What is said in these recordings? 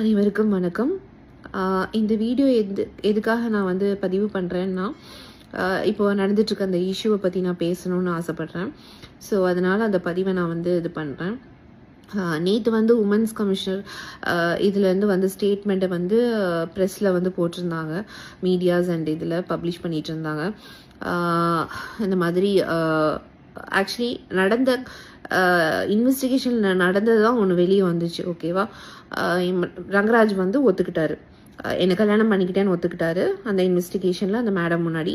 அனைவருக்கும் வணக்கம். இந்த வீடியோ எது எதுக்காக நான் வந்து பதிவு பண்ணுறேன்னா இப்போ நடந்துட்டுருக்க அந்த இஷ்யூவை பற்றி நான் பேசணும்னு ஆசைப்பட்றேன். ஸோ அதனால் அந்த பதிவை நான் வந்து இது பண்ணுறேன் நேற்று வந்து உமன்ஸ் கமிஷனர் இதுலேருந்து வந்து ஸ்டேட்மெண்ட்டை வந்து ப்ரெஸ்ஸில் வந்து போட்டிருந்தாங்க. மீடியாஸ் அண்ட் இதில் பப்ளிஷ் பண்ணிகிட்டு இருந்தாங்க இந்த மாதிரி ஆக்சுவலி நடந்த இன்வெஸ்டிகேஷனில் நடந்தது தான் ஒன்று வெளியே வந்துச்சு ஓகேவா ரங்கராஜ் வந்து ஒத்துக்கிட்டாரு. என்னை கல்யாணம் பண்ணிக்கிட்டேன்னு ஒத்துக்கிட்டாரு அந்த இன்வெஸ்டிகேஷனில் அந்த மேடம் முன்னாடி.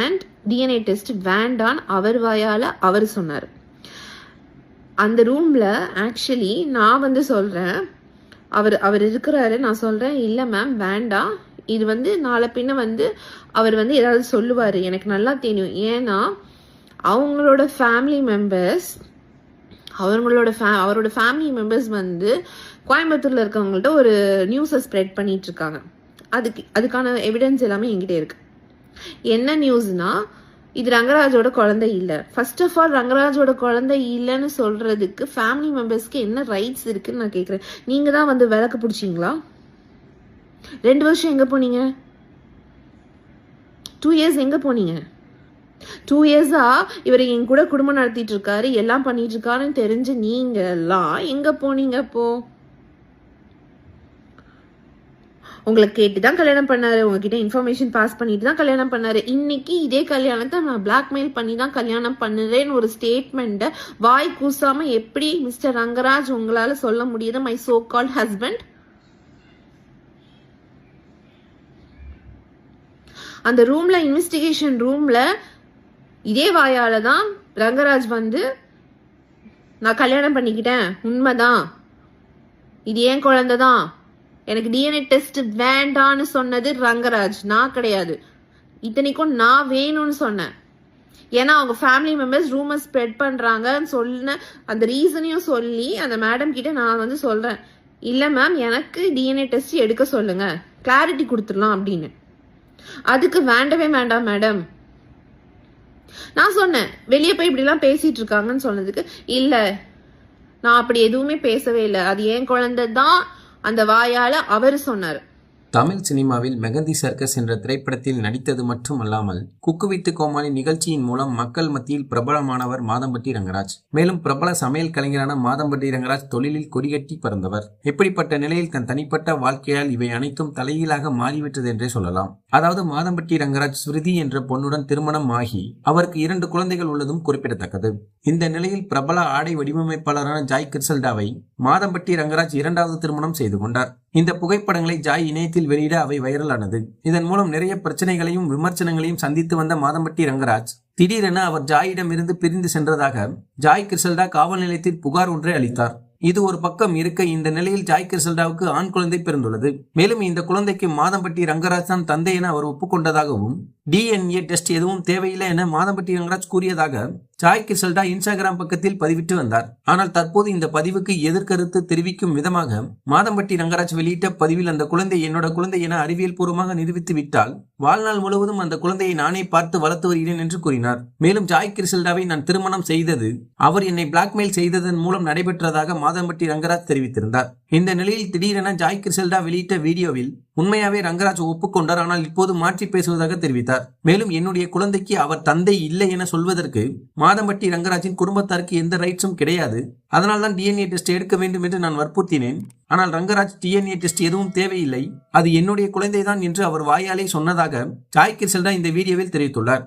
அண்ட் டிஎன்ஏ டெஸ்ட் வேண்டான் அவர் வாயால் அவர் சொன்னார். அந்த ரூமில் ஆக்சுவலி நான் வந்து சொல்கிறேன் அவர் அவர் இருக்கிறாரு நான் சொல்கிறேன் இல்லை மேம் வேண்டாம். இது வந்து நாளை பின்ன வந்து அவர் வந்து ஏதாவது சொல்லுவார். எனக்கு நல்லா தெரியும். ஏன்னா அவங்களோட ஃபேமிலி மெம்பர்ஸ் அவங்களோட ஃபே அவரோட ஃபேமிலி மெம்பர்ஸ் வந்து கோயம்புத்தூரில் இருக்கவங்கள்ட்ட ஒரு நியூஸை ஸ்ப்ரெட் பண்ணிட்டு இருக்காங்க அதுக்கு அதுக்கான எவிடன்ஸ் எல்லாமே எங்கிட்ட இருக்கு. என்ன நியூஸ்னா இது ரங்கராஜோட குழந்தை இல்லை. ஃபர்ஸ்ட் ஆஃப் ஆல் ரங்கராஜோட குழந்தை இல்லைன்னு சொல்றதுக்கு ஃபேமிலி மெம்பர்ஸ்க்கு என்ன ரைட்ஸ் இருக்குன்னு நான் கேட்குறேன் நீங்க தான் வந்து விளக்கு பிடிச்சிங்களா? ரெண்டு வருஷம் எங்க போனீங்க? டூ இயர்ஸ் எங்க போனீங்க? டூ இயர்ஸா இவர் என் கூட குடும்பம் நடத்திட்டு இருக்காரு எல்லாம் பண்ணிட்டு இருக்காருன்னு தெரிஞ்சு நீங்க எல்லாம் எங்க போனீங்க அப்போ? உங்களை கேட்டு தான் கல்யாணம் பண்ணாரு உங்ககிட்ட இன்ஃபர்மேஷன் பாஸ் பண்ணிட்டு தான் கல்யாணம் பண்ணாரு. இன்னைக்கு இதே கல்யாணத்தை நான் பிளாக்மெயில் பண்ணி தான் கல்யாணம் பண்ணுறேன்னு ஒரு ஸ்டேட்மெண்ட்டை வாய் கூசாம எப்படி மிஸ்டர் ரங்கராஜ் உங்களால சொல்ல முடியுது மை சோ கால்ட் ஹஸ்பண்ட் அந்த ரூம்ல இன்வெஸ்டிகேஷன் ரூம்ல இதே வாயால தான் ரங்கராஜ் வந்து நான் கல்யாணம் பண்ணிக்கிட்டேன். உண்மைதான். இது ஏன் குழந்தை தான் எனக்கு டிஎன்ஏ டெஸ்ட் வேண்டான்னு சொன்னது ரங்கராஜ். நான் கிடையாது. இத்தனைக்கும் நான் வேணும்னு சொன்னேன். ஏன்னா அவங்க ஃபேமிலி மெம்பர்ஸ் ரூமர் ஸ்ப்ரெட் பண்ணுறாங்கன்னு சொன்ன அந்த ரீசனையும் சொல்லி அந்த மேடம் கிட்ட நான் வந்து சொல்கிறேன் இல்லை மேம் எனக்கு டிஎன்ஏ டெஸ்ட் எடுக்க சொல்லுங்க. கிளாரிட்டி கொடுத்துடலாம் அப்படின்னு. அதுக்கு வேண்டவே வேண்டாம் மேடம் நான் சொன்னேன் வெளியே போய் இப்படிலாம் பேசிட்டு இருக்காங்கன்னு சொன்னதுக்கு இல்லை நான் அப்படி எதுவுமே பேசவே இல்லை. அது என் குழந்தை தான் அந்த வாயால அவர் சொன்னார். தமிழ் சினிமாவில் மெகந்தி சர்க்கஸ் என்ற திரைப்படத்தில் நடித்தது மட்டுமல்லாமல் குக்கு வித்து கோமாளி நிகழ்ச்சியின் மூலம் மக்கள் மத்தியில் பிரபலமானவர் மாதம்பட்டி ரங்கராஜ். மேலும் பிரபல சமையல் கலைஞரான மாதம்பட்டி ரங்கராஜ் தொழிலில் கொடிகட்டி பறந்தவர். இப்படிப்பட்ட நிலையில் தன் தனிப்பட்ட வாழ்க்கையால் இவை அனைத்தும் தலையீழாக மாறிவிட்டது என்றே சொல்லலாம். அதாவது மாதம்பட்டி ரங்கராஜ் ஸ்ருதி என்ற பொண்ணுடன் திருமணம் ஆகி அவருக்கு இரண்டு குழந்தைகள் உள்ளதும் குறிப்பிடத்தக்கது. இந்த நிலையில் பிரபல ஆடை வடிவமைப்பாளரான ஜாய் கிர்சல்டாவை மாதம்பட்டி ரங்கராஜ் இரண்டாவது திருமணம் செய்து கொண்டார். இந்த புகைப்படங்களை ஜாய் இணையத்தில் வெளியிட அவை வைரலானது. இதன் மூலம் நிறைய பிரச்சனைகளையும் விமர்சனங்களையும் சந்தித்து வந்த மாதம்பட்டி ரங்கராஜ். திடீரென அவர் ஜாயிடம் இருந்து பிரிந்து சென்றதாக ஜாய் கிர்சல்டா காவல் நிலையத்தில் புகார் ஒன்றை அளித்தார். இது ஒரு பக்கம் இருக்க இந்த நிலையில் ஜாய் கிர்சல்டாவுக்கு ஆண் குழந்தை பிறந்துள்ளது. மேலும் இந்த குழந்தைக்கு மாதம்பட்டி ரங்கராஜ் தான் தந்தை என அவர் ஒப்புக்கொண்டதாகவும் டிஎன்ஏ டெஸ்ட் எதுவும் தேவையில்லை என மாதம்பட்டி ரங்கராஜ் கூறியதாக ஜாய் கிசல்டா இன்ஸ்டாகிராம் பக்கத்தில் பதிவிட்டு வந்தார். ஆனால் தற்போது இந்த பதிவுக்கு எதிர்கருத்து தெரிவிக்கும் விதமாக மாதம்பட்டி ரங்கராஜ் வெளியிட்ட பதிவில் அந்த குழந்தை என்னோட குழந்தை என அறிவியல் பூர்வமாக நிரூபித்து விட்டால் வாழ்நாள் முழுவதும் அந்த குழந்தையை நானே பார்த்து வளர்த்து வருகிறேன் என்று கூறினார். மேலும் ஜாய் கிரிசல்டாவை நான் திருமணம் செய்தது அவர் என்னை பிளாக்மெயில் செய்ததன் மூலம் நடைபெற்றதாக மாதம்பட்டி ரங்கராஜ் தெரிவித்திருந்தார். இந்த நிலையில் திடீரென ஜாய் கிரிசல்டா வெளியிட்ட வீடியோவில் உண்மையாவே ரங்கராஜ் ஒப்புக்கொண்டார் ஆனால் இப்போது மாற்றி பேசுவதாக தெரிவித்தார். மேலும் என்னுடைய குழந்தைக்கு அவர் தந்தை இல்லை என சொல்வதற்கு மாதம்பட்டி ரங்கராஜின் குடும்பத்தாருக்கு எந்த ரைட்ஸும் கிடையாது. அதனால் தான் டிஎன்ஏ டெஸ்ட் எடுக்க வேண்டும் என்று நான் வற்புறுத்தினேன். ஆனால் ரங்கராஜ் டிஎன்ஏ டெஸ்ட் எதுவும் தேவையில்லை. அது என்னுடைய குழந்தைதான் என்று அவர் வாயாலே சொன்னதாக ஜாய் கிர்சல்டா இந்த வீடியோவில் தெரிவித்துள்ளார்.